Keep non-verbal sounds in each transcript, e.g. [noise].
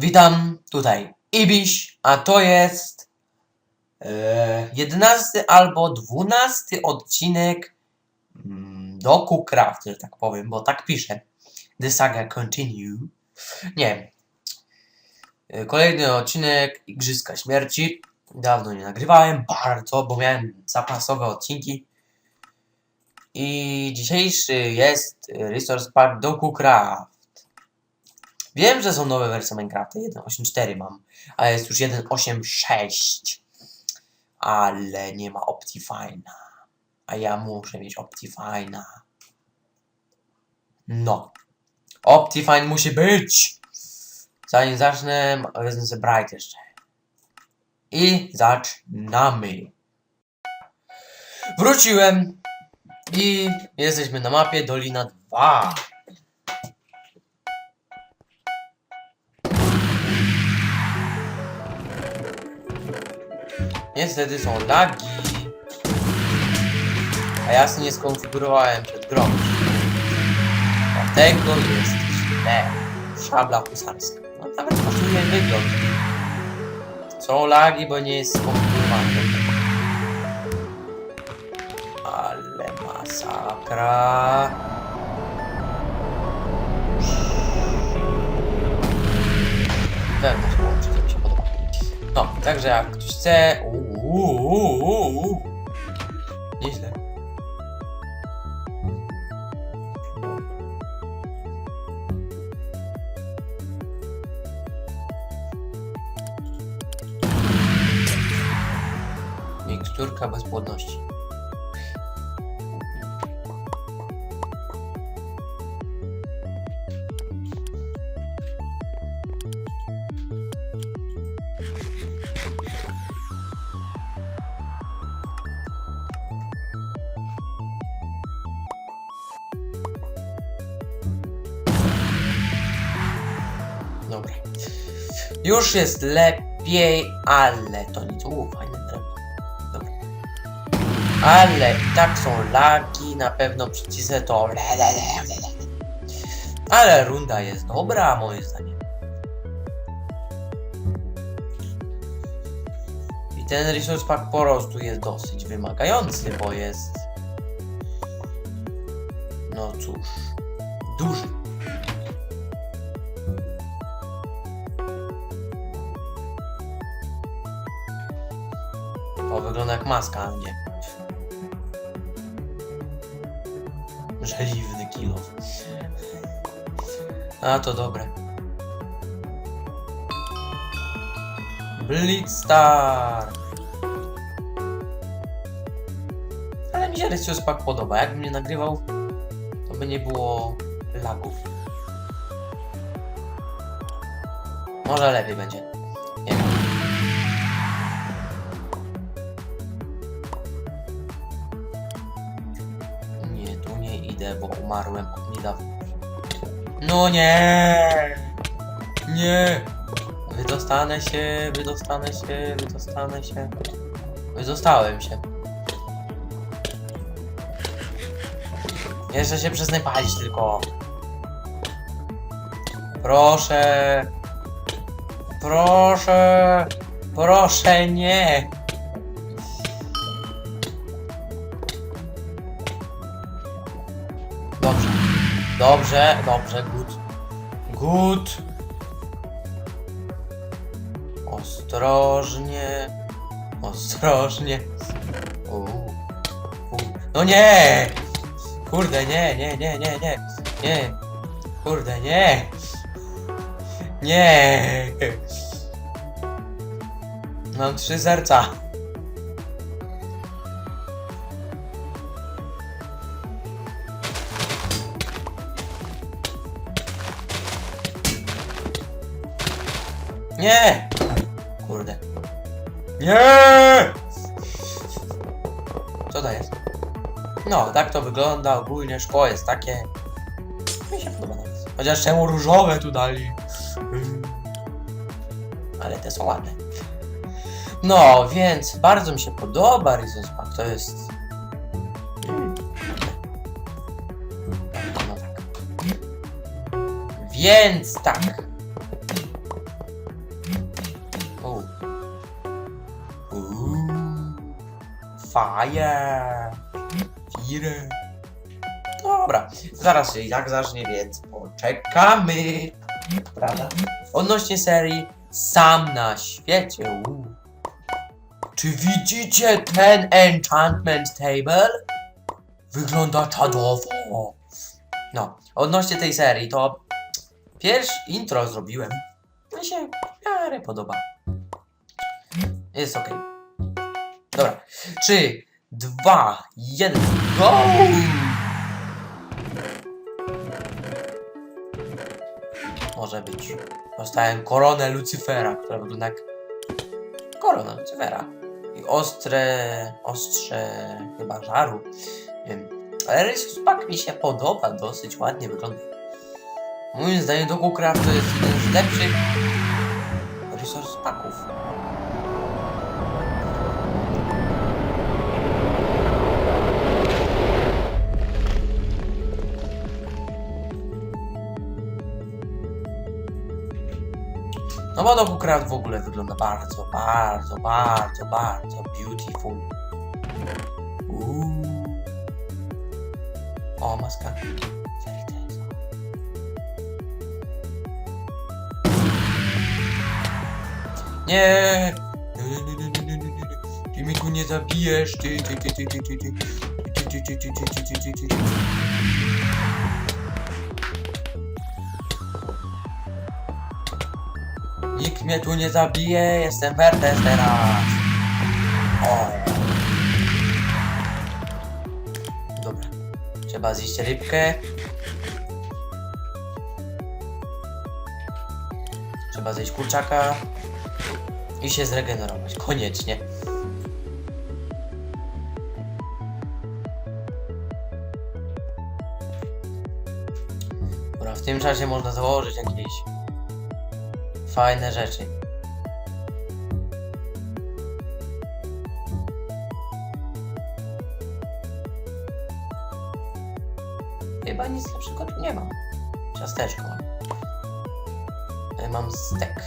Witam tutaj Ibiś, a to jest e, 11 albo 12 odcinek mm, Doku Craft, że tak powiem, bo tak piszę. The Saga Continue. Nie. E, Kolejny odcinek Igrzyska Śmierci. Dawno nie nagrywałem, bardzo, bo miałem zapasowe odcinki. I dzisiejszy jest Resource Pack Doku Craft. Wiem, że są nowe wersje Minecrafta, 1.8.4 mam, ale jest już 1.8.6. Ale nie ma Optifine'a. A ja muszę mieć Optifine'a. No. Optifine musi być! Zanim zacznę, wezmę sobie Bright jeszcze. I zaczynamy. Wróciłem i jesteśmy na mapie Dolina 2. Niestety są lagi. A ja sobie nie skonfigurowałem przed grą. Dlatego jest źle. Szabla husarska. No nawet pasuje wygląd. Są lagi, bo nie jest skonfigurowany. Ale masakra. Łączy, to mi się podoba. No, także jak ktoś chce. Oo oo oo Dobra. Już jest lepiej, ale to nic. Uuu, fajne drewno. Dobra. Ale i tak są lagi, na pewno przycisnę to. le, le, le, le, le. Ale runda jest dobra, moim zdaniem. I ten resource pack po prostu jest dosyć wymagający, bo jest. No cóż, duży. Wygląda jak maska, a nie. Żeliwny kilo. A to dobre. Blitzstar! Ale mi się Research Pack podoba. Jakbym nie nagrywał, to by nie było lagów. Może lepiej będzie. Umarłem od niedawna. No nie! Nie! Wydostanę się, wydostanę się, wydostanę się. Wydostałem się. Jeszcze się przestań palić tylko. Proszę. Proszę. Proszę nie. Dobrze, dobrze, good. Good. Ostrożnie. Ostrożnie. Uuu. No nie! Kurde, nie, nie, nie, nie, nie. Nie. Kurde, nie. Nie. Mam trzy serca. Nie! Kurde. Nie! Co to jest? No, tak to wygląda ogólnie. Szkło jest takie. Mi się podoba nawet. Chociaż czemu różowe tu dali? Mm. Ale te są ładne. No, więc bardzo mi się podoba Pack. To jest. Mm. No tak. Więc tak. Fire. Fire. Dobra, zaraz się i tak zacznie, więc poczekamy. Prawda? Odnośnie serii Sam na świecie. Czy widzicie ten enchantment table? Wygląda czadowo. No, odnośnie tej serii, to pierwszy intro zrobiłem. Mi się w miarę podoba. Jest ok. Dobra. 3, 2, 1, go! Może być. Dostałem koronę Lucyfera, która wygląda jak korona Lucyfera. I ostre, ostrze chyba żaru. Nie wiem. Ale rys pak mi się podoba, dosyć ładnie wygląda. Moim zdaniem DokuCraft to jest jeden z lepszych resource paków. No bo DokuCraft w ogóle wygląda bardzo, bardzo, bardzo, bardzo beautiful. Uuu. O, maska. Nie! Nie, nie, nie, nie, nie, nie, nie, nie. Ty mnie tu nie zabijesz, ty, ty, ty, ty, ty, ty, ty. Ty, ty, ty, ty, ty, ty, ty, ty, ty. Nikt mnie tu nie zabije, jestem Vertes teraz. O. Dobra. Trzeba zjeść rybkę. Trzeba zjeść kurczaka. I się zregenerować. Koniecznie. Dobra, w tym czasie można założyć jakieś fajne rzeczy. Chyba nic lepszego tu nie mam. Ciasteczko mam. E, Mam stek.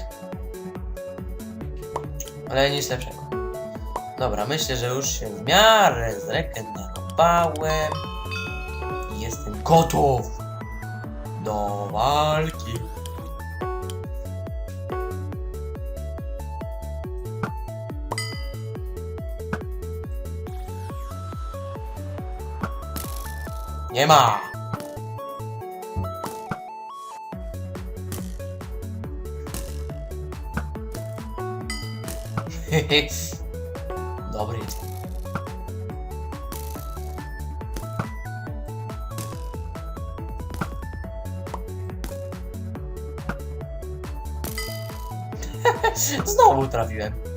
Ale nic lepszego. Dobra, myślę, że już się w miarę zregenerowałem. Jestem gotów do walki. Nie ma! [laughs] Dobry. [laughs] Znowu trafiłem.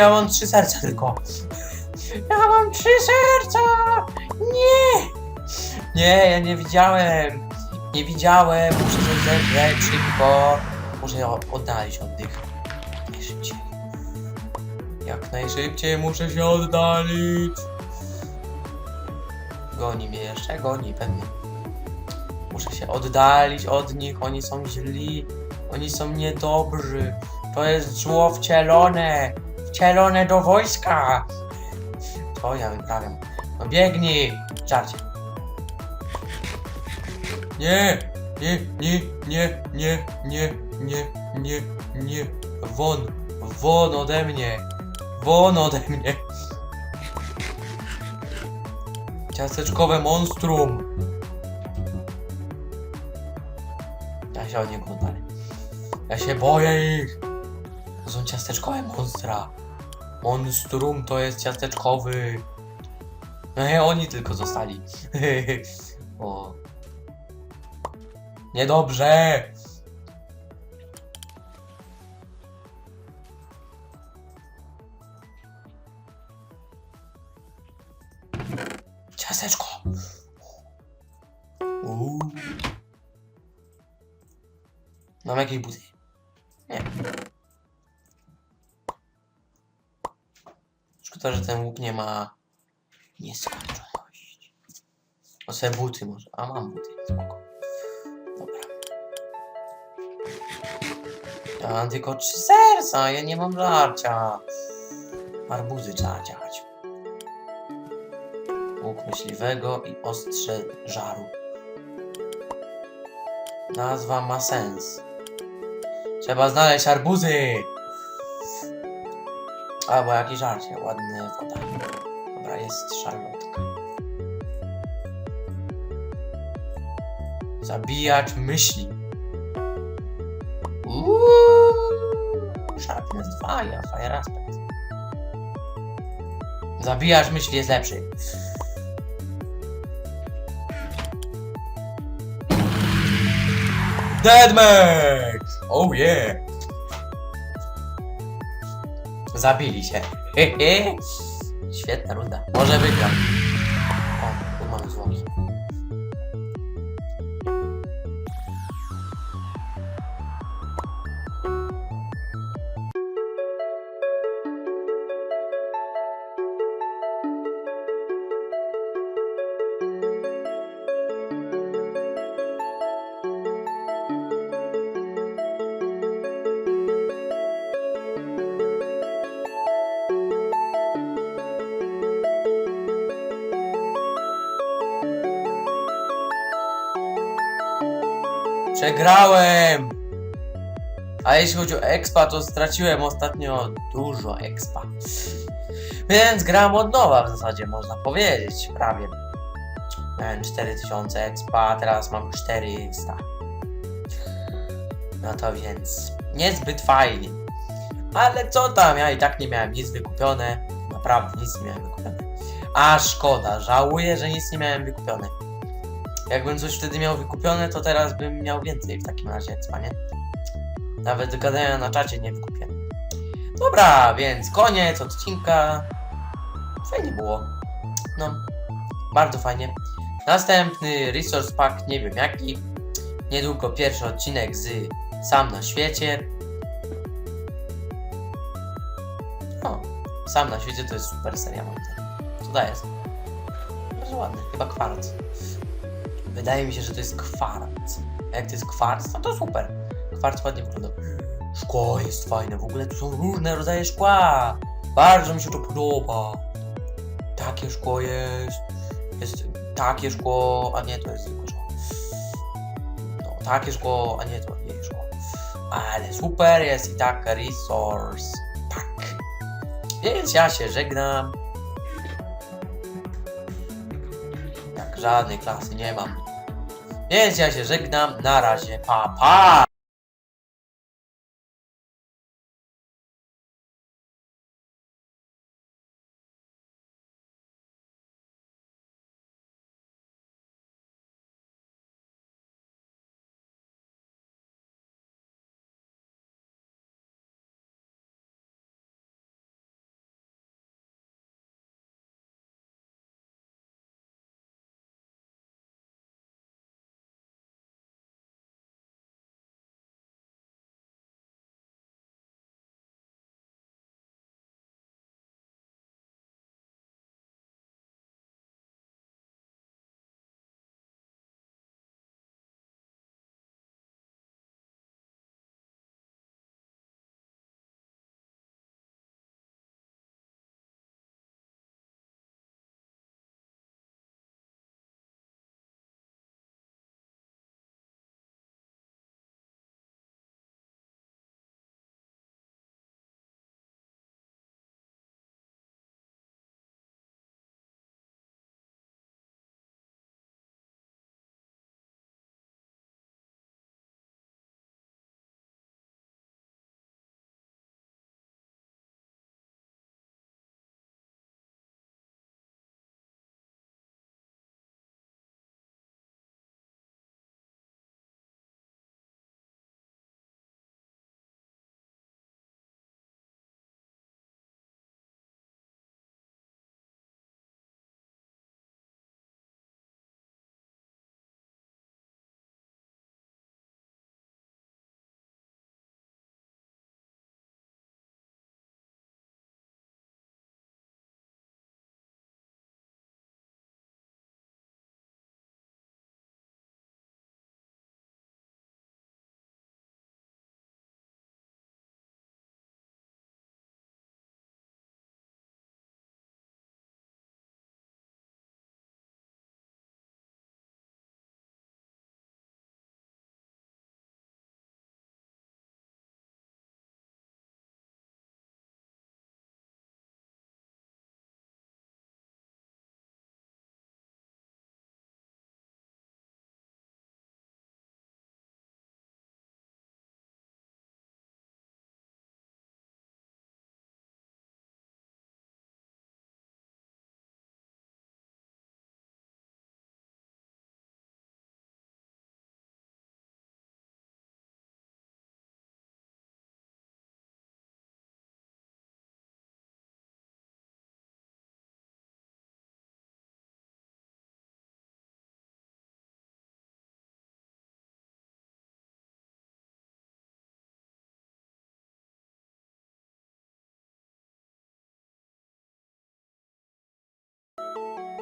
Ja mam trzy serca tylko. Ja mam trzy serca! Nie! Nie, ja nie widziałem. Nie widziałem. Muszę zeżreć szybko. Muszę oddalić oddech. Najszybciej. Jak najszybciej muszę się oddalić. Goni mnie jeszcze? Goni pewnie. Muszę się oddalić od nich. Oni są źli. Oni są niedobrzy. To jest zło wcielone. Wcielone do wojska. Co ja wyprawiam? No biegnij! Żarcie. Nie! Nie, nie, nie, nie, nie, nie, nie, nie. Won! Won ode mnie! Won ode mnie! Ciasteczkowe monstrum! Ja się od niego oddalę. Ja się boję ich! To są ciasteczkowe monstra. Monstrum to jest ciasteczkowy. No oni tylko zostali. [laughs] o. Niedobrze. Ciasteczko. Uuu. Mam jakieś buty? Nie. Szkoda, że ten łuk nie ma nieskończoności. O sobie buty może. A mam buty, spoko. Dobra. Ja mam tylko trzy serca, ja nie mam żarcia. Arbuzy trzeba działać. Łuk myśliwego i ostrze żaru. Nazwa ma sens. Trzeba znaleźć arbuzy! Albo jakieś żarcie, ładne woda. Dobra, jest szarlotka. Zabijacz myśli. Uuuu! Sharpness 2, ja fire aspect. Zabijacz myśli jest lepszy. Deadmatch! Oh yeah! Zabili się. Świetna runda. Może wygram. Przegrałem! A jeśli chodzi o expa, to straciłem ostatnio dużo expa. Więc gram od nowa w zasadzie, można powiedzieć, prawie. Miałem 4000 expa, teraz mam 400. No to więc niezbyt fajnie. Ale co tam, ja i tak nie miałem nic wykupione. Naprawdę nic nie miałem wykupione. A szkoda, żałuję, że nic nie miałem wykupione. Jakbym coś wtedy miał wykupione, to teraz bym miał więcej w takim razie expa, nie? Nawet gadania na czacie nie wykupię. Dobra, więc koniec odcinka. Fajnie było. No, bardzo fajnie. Następny resource pack, nie wiem jaki. Niedługo pierwszy odcinek z Sam na świecie. O, Sam na świecie to jest super seria. Co to jest? Bardzo ładny, chyba kwarc. Wydaje mi się, że to jest kwarc. A jak to jest kwarc, no to super. Kwarc ładnie wygląda. Szkło jest fajne, w ogóle tu są różne rodzaje szkła. Bardzo mi się to podoba. Takie szkło jest. Jest takie szkło, a nie, to jest zwykłe szkło. No, takie szkło, a nie, to nie jest szkło. Ale super jest i tak resource pack. Więc ja się żegnam. Żadnej klasy nie mam. Więc ja się żegnam. Na razie. Pa, pa!